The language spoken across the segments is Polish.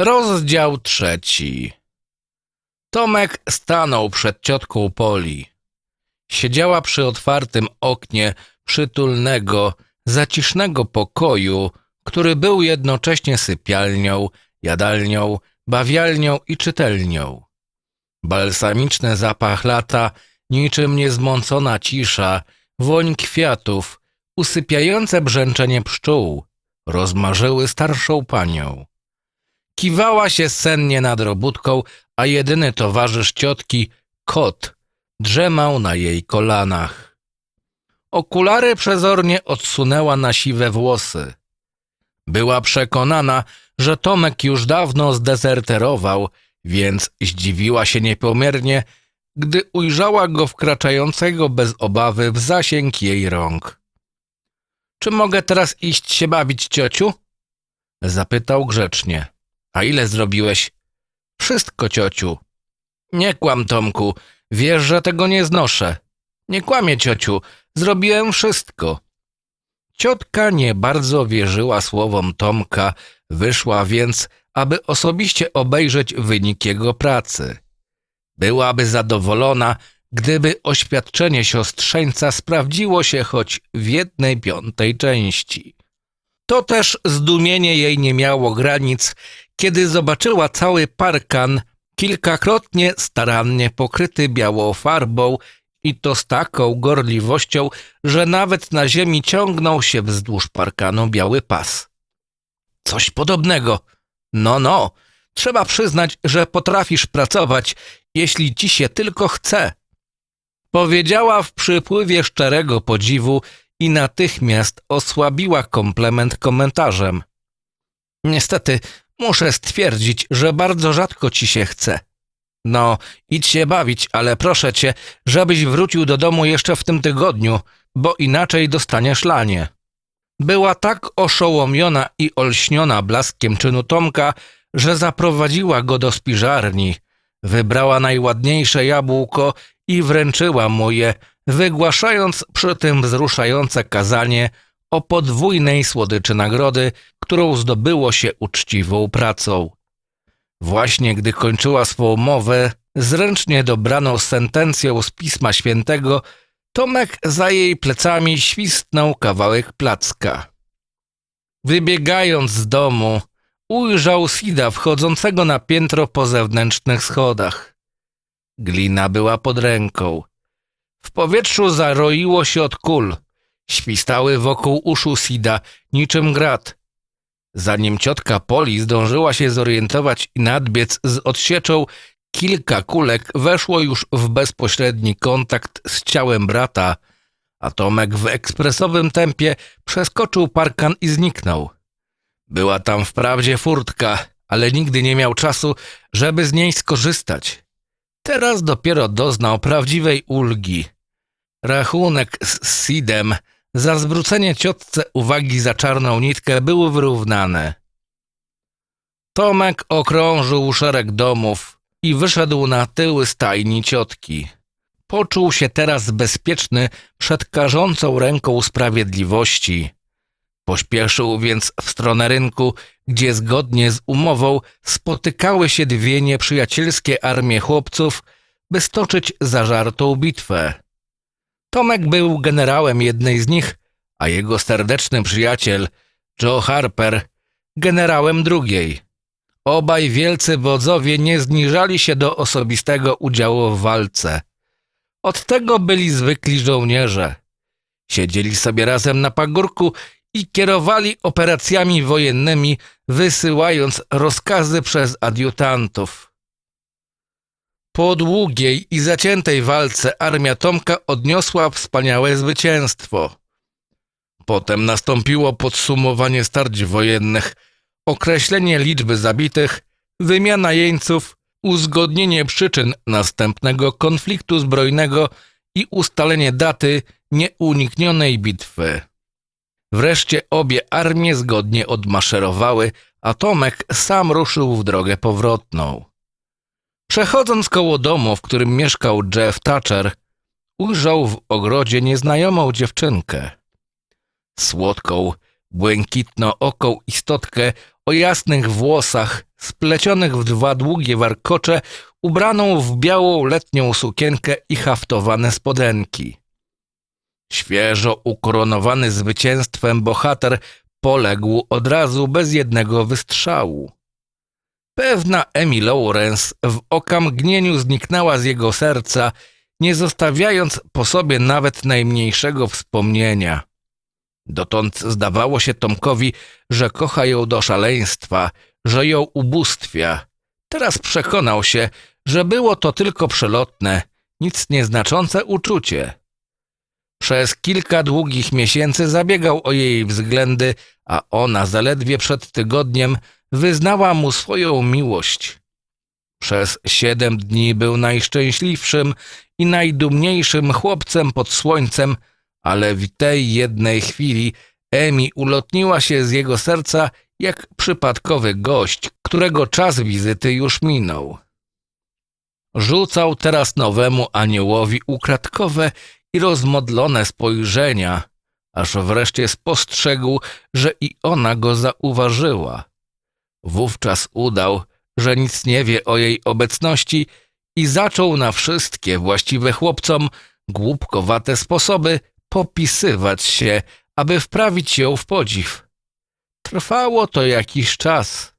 Rozdział trzeci. Tomek stanął przed ciotką Poli. Siedziała przy otwartym oknie przytulnego, zacisznego pokoju, który był jednocześnie sypialnią, jadalnią, bawialnią i czytelnią. Balsamiczny zapach lata, niczym niezmącona cisza, woń kwiatów, usypiające brzęczenie pszczół rozmarzyły starszą panią. Kiwała się sennie nad robótką, a jedyny towarzysz ciotki, kot, drzemał na jej kolanach. Okulary przezornie odsunęła na siwe włosy. Była przekonana, że Tomek już dawno zdezerterował, więc zdziwiła się niepomiernie, gdy ujrzała go wkraczającego bez obawy w zasięg jej rąk. Czy mogę teraz iść się bawić, ciociu? Zapytał grzecznie. A ile zrobiłeś? Wszystko, ciociu. Nie kłam, Tomku. Wiesz, że tego nie znoszę. Nie kłamie, ciociu. Zrobiłem wszystko. Ciotka nie bardzo wierzyła słowom Tomka, wyszła więc, aby osobiście obejrzeć wynik jego pracy. Byłaby zadowolona, gdyby oświadczenie siostrzeńca sprawdziło się choć w jednej piątej części. To też zdumienie jej nie miało granic, kiedy zobaczyła cały parkan, kilkakrotnie starannie pokryty białą farbą i to z taką gorliwością, że nawet na ziemi ciągnął się wzdłuż parkanu biały pas. Coś podobnego. No, no, trzeba przyznać, że potrafisz pracować, jeśli ci się tylko chce. Powiedziała w przypływie szczerego podziwu i natychmiast osłabiła komplement komentarzem. Niestety, muszę stwierdzić, że bardzo rzadko ci się chce. No, idź się bawić, ale proszę cię, żebyś wrócił do domu jeszcze w tym tygodniu, bo inaczej dostaniesz lanie. Była tak oszołomiona i olśniona blaskiem czynu Tomka, że zaprowadziła go do spiżarni, wybrała najładniejsze jabłko i wręczyła mu je, wygłaszając przy tym wzruszające kazanie o podwójnej słodyczy nagrody, którą zdobyło się uczciwą pracą. Właśnie gdy kończyła swą mowę, zręcznie dobraną sentencją z Pisma Świętego, Tomek za jej plecami świstnął kawałek placka. Wybiegając z domu, ujrzał Sida wchodzącego na piętro po zewnętrznych schodach. Glina była pod ręką. W powietrzu zaroiło się od kul. Świstały wokół uszu Sida, niczym grat. Zanim ciotka Poli zdążyła się zorientować i nadbiec z odsieczą, kilka kulek weszło już w bezpośredni kontakt z ciałem brata, a Tomek w ekspresowym tempie przeskoczył parkan i zniknął. Była tam wprawdzie furtka, ale nigdy nie miał czasu, żeby z niej skorzystać. Teraz dopiero doznał prawdziwej ulgi. Rachunek z Sidem za zwrócenie ciotce uwagi za czarną nitkę był wyrównany. Tomek okrążył szereg domów i wyszedł na tyły stajni ciotki. Poczuł się teraz bezpieczny przed karzącą ręką sprawiedliwości. Pośpieszył więc w stronę rynku, gdzie zgodnie z umową spotykały się dwie nieprzyjacielskie armie chłopców, by stoczyć zażartą bitwę. Tomek był generałem jednej z nich, a jego serdeczny przyjaciel, Joe Harper, generałem drugiej. Obaj wielcy wodzowie nie zniżali się do osobistego udziału w walce. Od tego byli zwykli żołnierze. Siedzieli sobie razem na pagórku i kierowali operacjami wojennymi, wysyłając rozkazy przez adiutantów. Po długiej i zaciętej walce armia Tomka odniosła wspaniałe zwycięstwo. Potem nastąpiło podsumowanie starć wojennych, określenie liczby zabitych, wymiana jeńców, uzgodnienie przyczyn następnego konfliktu zbrojnego i ustalenie daty nieuniknionej bitwy. Wreszcie obie armie zgodnie odmaszerowały, a Tomek sam ruszył w drogę powrotną. Przechodząc koło domu, w którym mieszkał Jeff Thatcher, ujrzał w ogrodzie nieznajomą dziewczynkę. Słodką, błękitno-oką istotkę o jasnych włosach, splecionych w dwa długie warkocze, ubraną w białą letnią sukienkę i haftowane spodenki. Świeżo ukoronowany zwycięstwem bohater poległ od razu bez jednego wystrzału. Pewna Emmy Lawrence w okamgnieniu zniknęła z jego serca, nie zostawiając po sobie nawet najmniejszego wspomnienia. Dotąd zdawało się Tomkowi, że kocha ją do szaleństwa, że ją ubóstwia. Teraz przekonał się, że było to tylko przelotne, nic nieznaczące uczucie. Przez kilka długich miesięcy zabiegał o jej względy, a ona zaledwie przed tygodniem wyznała mu swoją miłość. Przez siedem dni był najszczęśliwszym i najdumniejszym chłopcem pod słońcem, ale w tej jednej chwili Emi ulotniła się z jego serca jak przypadkowy gość, którego czas wizyty już minął. Rzucał teraz nowemu aniołowi ukradkowe i rozmodlone spojrzenia, aż wreszcie spostrzegł, że i ona go zauważyła. Wówczas udał, że nic nie wie o jej obecności i zaczął na wszystkie właściwe chłopcom głupkowate sposoby popisywać się, aby wprawić ją w podziw. Trwało to jakiś czas.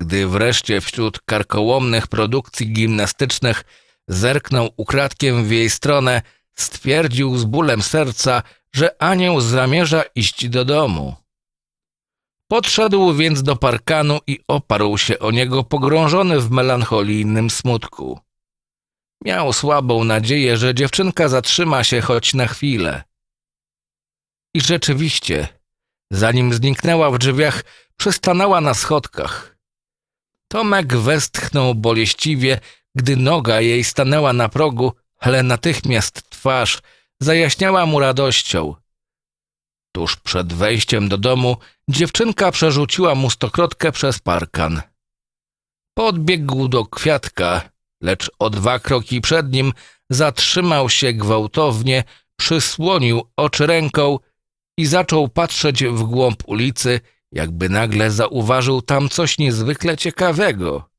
Gdy wreszcie wśród karkołomnych produkcji gimnastycznych zerknął ukradkiem w jej stronę, stwierdził z bólem serca, że anioł zamierza iść do domu. Podszedł więc do parkanu i oparł się o niego pogrążony w melancholijnym smutku. Miał słabą nadzieję, że dziewczynka zatrzyma się choć na chwilę. I rzeczywiście, zanim zniknęła w drzwiach, przystanęła na schodkach. Tomek westchnął boleściwie, gdy noga jej stanęła na progu, ale natychmiast twarz zajaśniała mu radością. Tuż przed wejściem do domu dziewczynka przerzuciła mu stokrotkę przez parkan. Podbiegł do kwiatka, lecz o dwa kroki przed nim zatrzymał się gwałtownie, przysłonił oczy ręką i zaczął patrzeć w głąb ulicy, jakby nagle zauważył tam coś niezwykle ciekawego.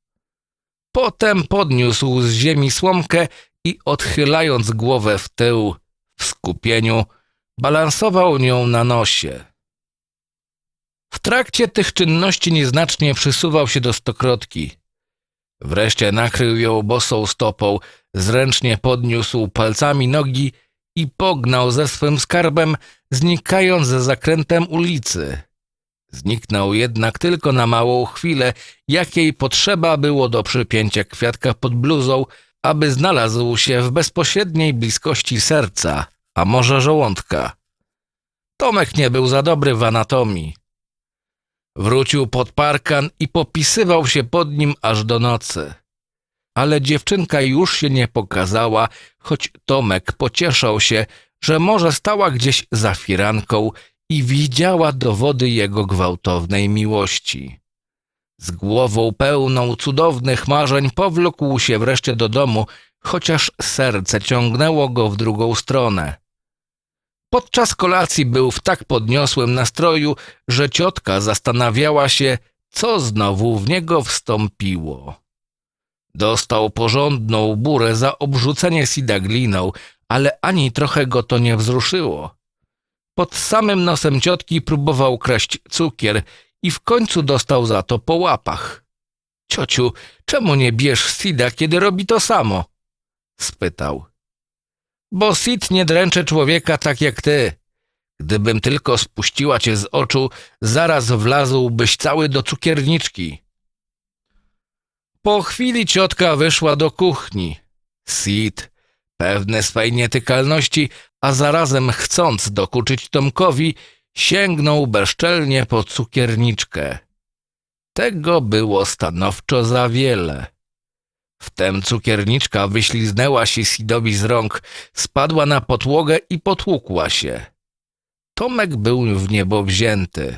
Potem podniósł z ziemi słomkę i odchylając głowę w tył, w skupieniu, balansował nią na nosie. W trakcie tych czynności nieznacznie przysuwał się do stokrotki. Wreszcie nakrył ją bosą stopą, zręcznie podniósł palcami nogi i pognał ze swym skarbem, znikając za zakrętem ulicy. Zniknął jednak tylko na małą chwilę, jakiej potrzeba było do przypięcia kwiatka pod bluzą, aby znalazł się w bezpośredniej bliskości serca, a może żołądka. Tomek nie był za dobry w anatomii. Wrócił pod parkan i popisywał się pod nim aż do nocy. Ale dziewczynka już się nie pokazała, choć Tomek pocieszał się, że może stała gdzieś za firanką i widziała dowody jego gwałtownej miłości. Z głową pełną cudownych marzeń powlókł się wreszcie do domu, chociaż serce ciągnęło go w drugą stronę. Podczas kolacji był w tak podniosłym nastroju, że ciotka zastanawiała się, co znowu w niego wstąpiło. Dostał porządną burę za obrzucenie Sida gliną, ale ani trochę go to nie wzruszyło. Pod samym nosem ciotki próbował kraść cukier i w końcu dostał za to po łapach. Ciociu, czemu nie bierz Sida, kiedy robi to samo? spytał. Bo Sid nie dręczy człowieka tak jak ty. Gdybym tylko spuściła cię z oczu, zaraz wlazłbyś cały do cukierniczki. Po chwili ciotka wyszła do kuchni. Sid, pewny swej nietykalności, a zarazem chcąc dokuczyć Tomkowi, sięgnął bezczelnie po cukierniczkę. Tego było stanowczo za wiele. Wtem cukierniczka wyśliznęła się Sidowi z rąk, spadła na podłogę i potłukła się. Tomek był w niebo wzięty.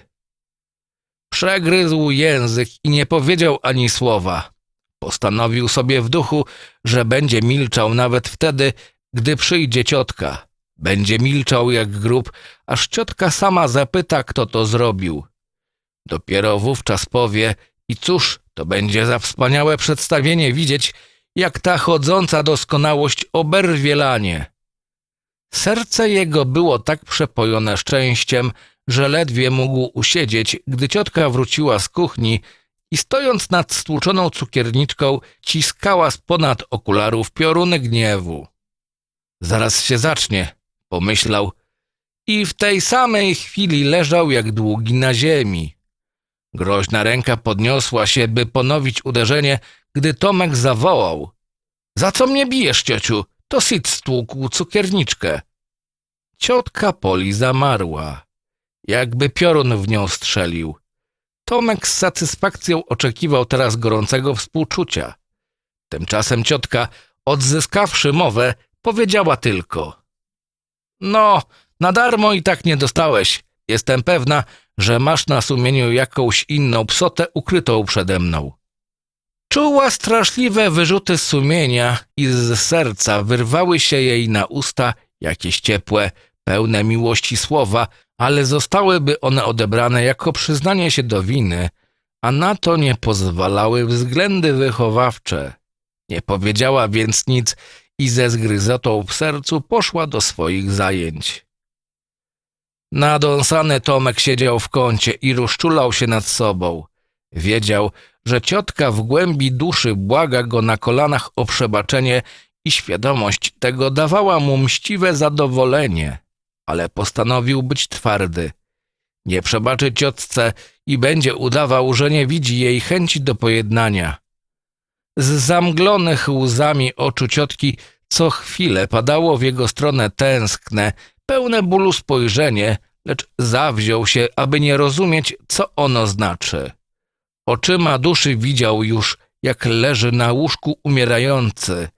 Przegryzł język i nie powiedział ani słowa. Postanowił sobie w duchu, że będzie milczał nawet wtedy, gdy przyjdzie ciotka. Będzie milczał jak grób, aż ciotka sama zapyta, kto to zrobił. Dopiero wówczas powie, I cóż, to będzie za wspaniałe przedstawienie widzieć, jak ta chodząca doskonałość oberwie lanie. Serce jego było tak przepojone szczęściem, że ledwie mógł usiedzieć, gdy ciotka wróciła z kuchni i stojąc nad stłuczoną cukierniczką, ciskała z ponad okularów pioruny gniewu. Zaraz się zacznie, pomyślał, i w tej samej chwili leżał jak długi na ziemi. Groźna ręka podniosła się, by ponowić uderzenie, gdy Tomek zawołał. Za co mnie bijesz, ciociu? To Sid stłukł cukierniczkę. Ciotka Poli zamarła, jakby piorun w nią strzelił. Tomek z satysfakcją oczekiwał teraz gorącego współczucia. Tymczasem ciotka, odzyskawszy mowę, powiedziała tylko: No, na darmo i tak nie dostałeś. Jestem pewna, że masz na sumieniu jakąś inną psotę ukrytą przede mną. Czuła straszliwe wyrzuty sumienia i z serca wyrwały się jej na usta jakieś ciepłe, pełne miłości słowa, ale zostałyby one odebrane jako przyznanie się do winy, a na to nie pozwalały względy wychowawcze. Nie powiedziała więc nic i ze zgryzotą w sercu poszła do swoich zajęć. Nadąsany Tomek siedział w kącie i rozczulał się nad sobą. Wiedział, że ciotka w głębi duszy błaga go na kolanach o przebaczenie i świadomość tego dawała mu mściwe zadowolenie, ale postanowił być twardy. Nie przebaczy ciotce i będzie udawał, że nie widzi jej chęci do pojednania. Z zamglonych łzami oczu ciotki co chwilę padało w jego stronę tęskne, pełne bólu spojrzenie, lecz zawziął się, aby nie rozumieć, co ono znaczy. Oczyma duszy widział już, jak leży na łóżku umierający.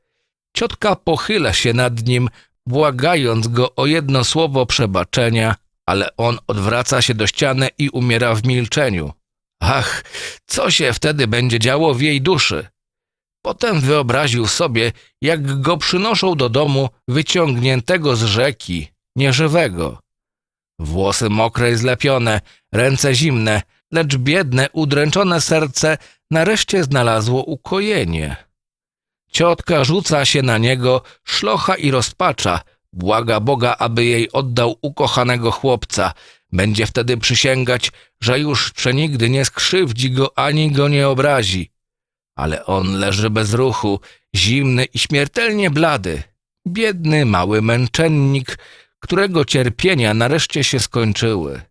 Ciotka pochyla się nad nim, błagając go o jedno słowo przebaczenia, ale on odwraca się do ściany i umiera w milczeniu. Ach, co się wtedy będzie działo w jej duszy? Potem wyobraził sobie, jak go przynoszą do domu wyciągniętego z rzeki, nieżywego. Włosy mokre i zlepione, ręce zimne, lecz biedne, udręczone serce nareszcie znalazło ukojenie. Ciotka rzuca się na niego, szlocha i rozpacza, błaga Boga, aby jej oddał ukochanego chłopca. Będzie wtedy przysięgać, że już przenigdy nie skrzywdzi go ani go nie obrazi. Ale on leży bez ruchu, zimny i śmiertelnie blady. Biedny, mały męczennik, którego cierpienia nareszcie się skończyły.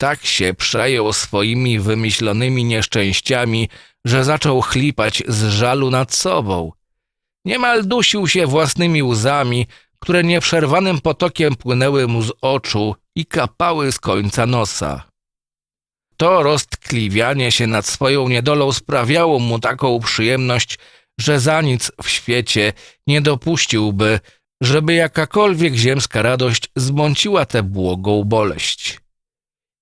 Tak się przejął swoimi wymyślonymi nieszczęściami, że zaczął chlipać z żalu nad sobą. Niemal dusił się własnymi łzami, które nieprzerwanym potokiem płynęły mu z oczu i kapały z końca nosa. To roztkliwianie się nad swoją niedolą sprawiało mu taką przyjemność, że za nic w świecie nie dopuściłby, żeby jakakolwiek ziemska radość zmąciła tę błogą boleść.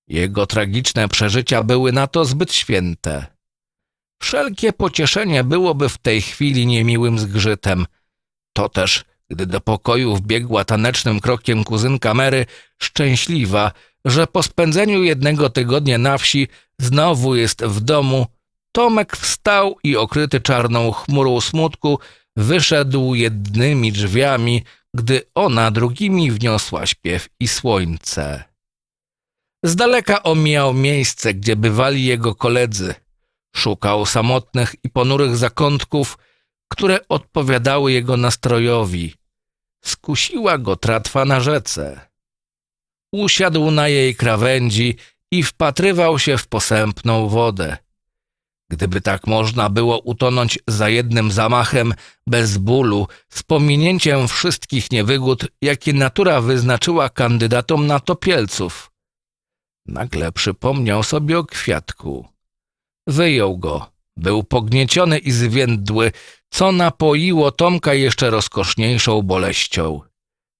Jego tragiczne przeżycia były na to zbyt święte. Wszelkie pocieszenie byłoby w tej chwili niemiłym zgrzytem. To też, gdy do pokoju wbiegła tanecznym krokiem kuzynka Mary, szczęśliwa, że po spędzeniu jednego tygodnia na wsi znowu jest w domu, Tomek wstał i okryty czarną chmurą smutku wyszedł jednymi drzwiami, gdy ona drugimi wniosła śpiew i słońce. Z daleka omijał miejsce, gdzie bywali jego koledzy. Szukał samotnych i ponurych zakątków, które odpowiadały jego nastrojowi. Skusiła go tratwa na rzece. Usiadł na jej krawędzi i wpatrywał się w posępną wodę. Gdyby tak można było utonąć za jednym zamachem, bez bólu, z pominięciem wszystkich niewygód, jakie natura wyznaczyła kandydatom na topielców. Nagle przypomniał sobie o kwiatku. Wyjął go. Był pognieciony i zwiędły, co napoiło Tomka jeszcze rozkoszniejszą boleścią.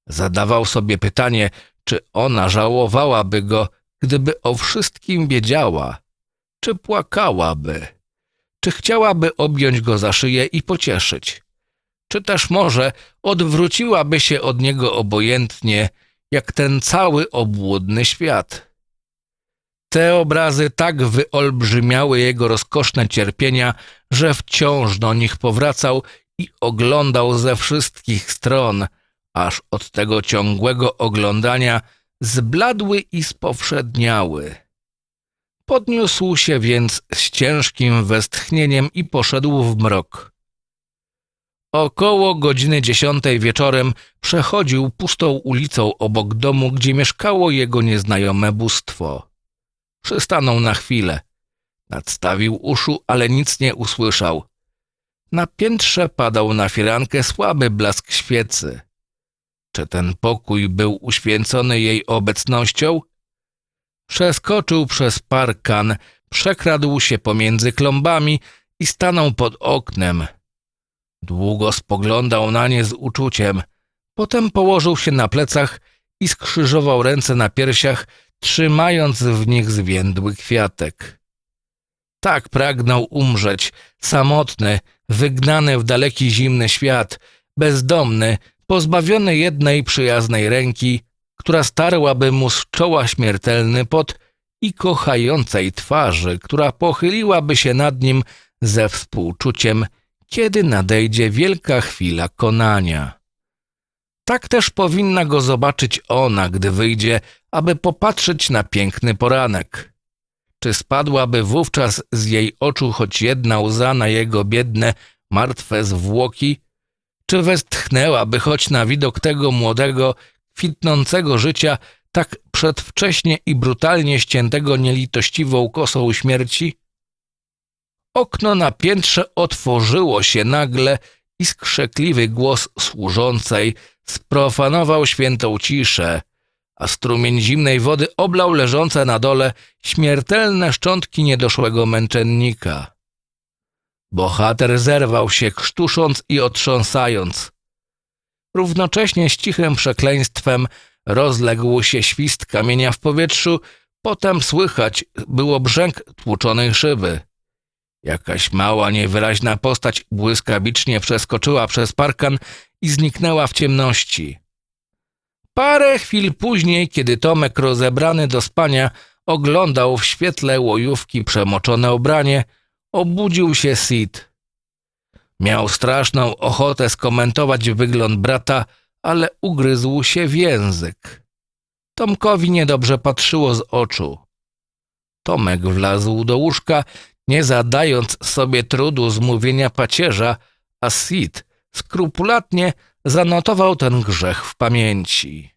Zadawał sobie pytanie, czy ona żałowałaby go, gdyby o wszystkim wiedziała, czy płakałaby, czy chciałaby objąć go za szyję i pocieszyć, czy też może odwróciłaby się od niego obojętnie, jak ten cały obłudny świat. Te obrazy tak wyolbrzymiały jego rozkoszne cierpienia, że wciąż do nich powracał i oglądał ze wszystkich stron, aż od tego ciągłego oglądania zbladły i spowszedniały. Podniósł się więc z ciężkim westchnieniem i poszedł w mrok. Około godziny dziesiątej wieczorem przechodził pustą ulicą obok domu, gdzie mieszkało jego nieznajome bóstwo. Przystanął na chwilę. Nadstawił uszu, ale nic nie usłyszał. Na piętrze padał na firankę słaby blask świecy. Czy ten pokój był uświęcony jej obecnością? Przeskoczył przez parkan, przekradł się pomiędzy klombami i stanął pod oknem. Długo spoglądał na nie z uczuciem, potem położył się na plecach i skrzyżował ręce na piersiach, trzymając w nich zwiędły kwiatek. Tak pragnął umrzeć, samotny, wygnany w daleki zimny świat, bezdomny, pozbawiony jednej przyjaznej ręki, która starłaby mu z czoła śmiertelny pot i kochającej twarzy, która pochyliłaby się nad nim ze współczuciem, kiedy nadejdzie wielka chwila konania. Tak też powinna go zobaczyć ona, gdy wyjdzie, aby popatrzeć na piękny poranek. Czy spadłaby wówczas z jej oczu choć jedna łza na jego biedne, martwe zwłoki? Czy westchnęłaby choć na widok tego młodego, kwitnącego życia, tak przedwcześnie i brutalnie ściętego nielitościwą kosą śmierci? Okno na piętrze otworzyło się nagle i skrzekliwy głos służącej sprofanował świętą ciszę, a strumień zimnej wody oblał leżące na dole śmiertelne szczątki niedoszłego męczennika. Bohater zerwał się, krztusząc i otrząsając. Równocześnie z cichym przekleństwem rozległ się świst kamienia w powietrzu, potem słychać było brzęk tłuczonej szyby. Jakaś mała, niewyraźna postać błyskawicznie przeskoczyła przez parkan i zniknęła w ciemności. Parę chwil później, kiedy Tomek rozebrany do spania oglądał w świetle łojówki przemoczone ubranie, obudził się Sid. Miał straszną ochotę skomentować wygląd brata, ale ugryzł się w język. Tomkowi niedobrze patrzyło z oczu. Tomek wlazł do łóżka, nie zadając sobie trudu zmówienia pacierza, a Sid skrupulatnie zanotował ten grzech w pamięci.